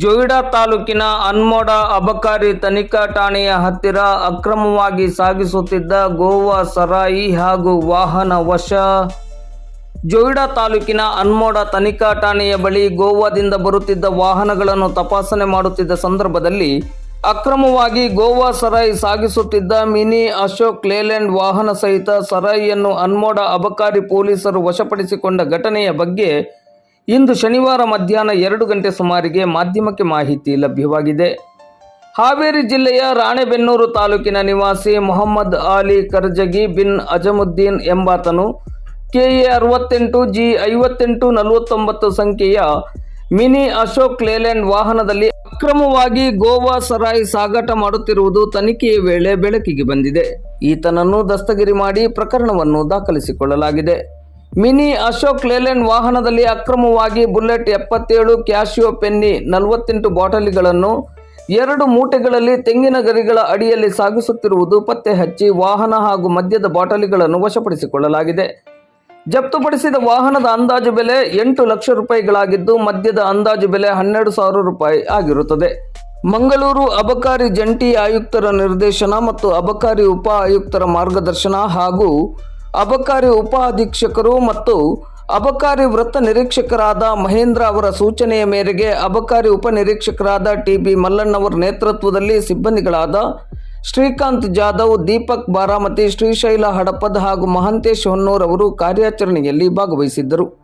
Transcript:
ಜೊಯಿಡಾ ತಾಲೂಕಿನ ಅನ್ಮೋಡ ಅಬಕಾರಿ ತನಿಖಾ ಠಾಣೆಯ ಹತ್ತಿರ ಅಕ್ರಮವಾಗಿ ಸಾಗಿಸುತ್ತಿದ್ದ ಗೋವಾ ಸರಾಯಿ ಹಾಗೂ ವಾಹನ ವಶ. ಜೋಯಿಡಾ ತಾಲೂಕಿನ ಅನ್ಮೋಡ ತನಿಖಾ ಠಾಣೆಯ ಬಳಿ ಗೋವಾದಿಂದ ಬರುತ್ತಿದ್ದ ವಾಹನಗಳನ್ನು ತಪಾಸಣೆ ಮಾಡುತ್ತಿದ್ದ ಸಂದರ್ಭದಲ್ಲಿ ಅಕ್ರಮವಾಗಿ ಗೋವಾ ಸರಾಯಿ ಸಾಗಿಸುತ್ತಿದ್ದ ಮಿನಿ ಅಶೋಕ್ ಲೇಲ್ಯಾಂಡ್ ವಾಹನ ಸಹಿತ ಸರಾಯಿಯನ್ನು ಅನ್ಮೋಡ ಅಬಕಾರಿ ಪೊಲೀಸರು ವಶಪಡಿಸಿಕೊಂಡ ಘಟನೆಯ ಬಗ್ಗೆ ಇಂದು ಶನಿವಾರ ಮಧ್ಯಾಹ್ನ ಎರಡು ಗಂಟೆ ಸುಮಾರಿಗೆ ಮಾಧ್ಯಮಕ್ಕೆ ಮಾಹಿತಿ ಲಭ್ಯವಾಗಿದೆ. ಹಾವೇರಿ ಜಿಲ್ಲೆಯ ರಾಣೆಬೆನ್ನೂರು ತಾಲೂಕಿನ ನಿವಾಸಿ ಮೊಹಮ್ಮದ್ ಆಲಿ ಕರ್ಜಗಿ ಬಿನ್ ಅಜಮುದ್ದೀನ್ ಎಂಬಾತನು ಕೆಎ ಅರವತ್ತೆಂಟು ಜಿ ಐವತ್ತೆಂಟು ನಲವತ್ತೊಂಬತ್ತು ಸಂಖ್ಯೆಯ ಮಿನಿ ಅಶೋಕ್ ಲೇಲ್ಯಾಂಡ್ ವಾಹನದಲ್ಲಿ ಅಕ್ರಮವಾಗಿ ಗೋವಾ ಸರಾಯಿ ಸಾಗಾಟ ಮಾಡುತ್ತಿರುವುದು ತನಿಖೆಯ ವೇಳೆ ಬೆಳಕಿಗೆ ಬಂದಿದೆ. ಈತನನ್ನು ದಸ್ತಗಿರಿ ಮಾಡಿ ಪ್ರಕರಣವನ್ನು ದಾಖಲಿಸಿಕೊಳ್ಳಲಾಗಿದೆ. ಮಿನಿ ಅಶೋಕ್ ಲೇಲೆಂಡ್ ವಾಹನದಲ್ಲಿ ಅಕ್ರಮವಾಗಿ ಬುಲೆಟ್ ಎಪ್ಪತ್ತೇಳು, ಕ್ಯಾಶಿಯೋ ಪೆನ್ನಿ ನಲವತ್ತೆಂಟು ಬಾಟಲಿಗಳನ್ನು ಎರಡು ಮೂಟೆಗಳಲ್ಲಿ ತೆಂಗಿನ ಗರಿಗಳ ಅಡಿಯಲ್ಲಿ ಸಾಗಿಸುತ್ತಿರುವುದು ಪತ್ತೆ ಹಚ್ಚಿ ವಾಹನ ಹಾಗೂ ಮದ್ಯದ ಬಾಟಲಿಗಳನ್ನು ವಶಪಡಿಸಿಕೊಳ್ಳಲಾಗಿದೆ. ಜಪ್ತುಪಡಿಸಿದ ವಾಹನದ ಅಂದಾಜು ಬೆಲೆ ಎಂಟು ಲಕ್ಷ ರೂಪಾಯಿಗಳಾಗಿದ್ದು, ಮದ್ಯದ ಅಂದಾಜು ಬೆಲೆ ಹನ್ನೆರಡು ಸಾವಿರ ರೂಪಾಯಿ ಆಗಿರುತ್ತದೆ. ಮಂಗಳೂರು ಅಬಕಾರಿ ಜಂಟಿ ಆಯುಕ್ತರ ನಿರ್ದೇಶನ ಮತ್ತು ಅಬಕಾರಿ ಉಪ ಆಯುಕ್ತರ ಮಾರ್ಗದರ್ಶನ ಹಾಗೂ ಅಬಕಾರಿ ಉಪ ಅಧೀಕ್ಷಕರು ಮತ್ತು ಅಬಕಾರಿ ವೃತ್ತ ನಿರೀಕ್ಷಕರಾದ ಮಹೇಂದ್ರ ಅವರ ಸೂಚನೆಯ ಮೇರೆಗೆ ಅಬಕಾರಿ ಉಪನಿರೀಕ್ಷಕರಾದ ಟಿ ಬಿ ಮಲ್ಲಣ್ಣವರ ನೇತೃತ್ವದಲ್ಲಿ ಸಿಬ್ಬಂದಿಗಳಾದ ಶ್ರೀಕಾಂತ್ ಜಾಧವ್, ದೀಪಕ್ ಬಾರಾಮತಿ, ಶ್ರೀಶೈಲ ಹಡಪದ್ ಹಾಗೂ ಮಹಂತೇಶ್ ಹೊನ್ನೂರ್ ಅವರು ಕಾರ್ಯಾಚರಣೆಯಲ್ಲಿ ಭಾಗವಹಿಸಿದ್ದರು.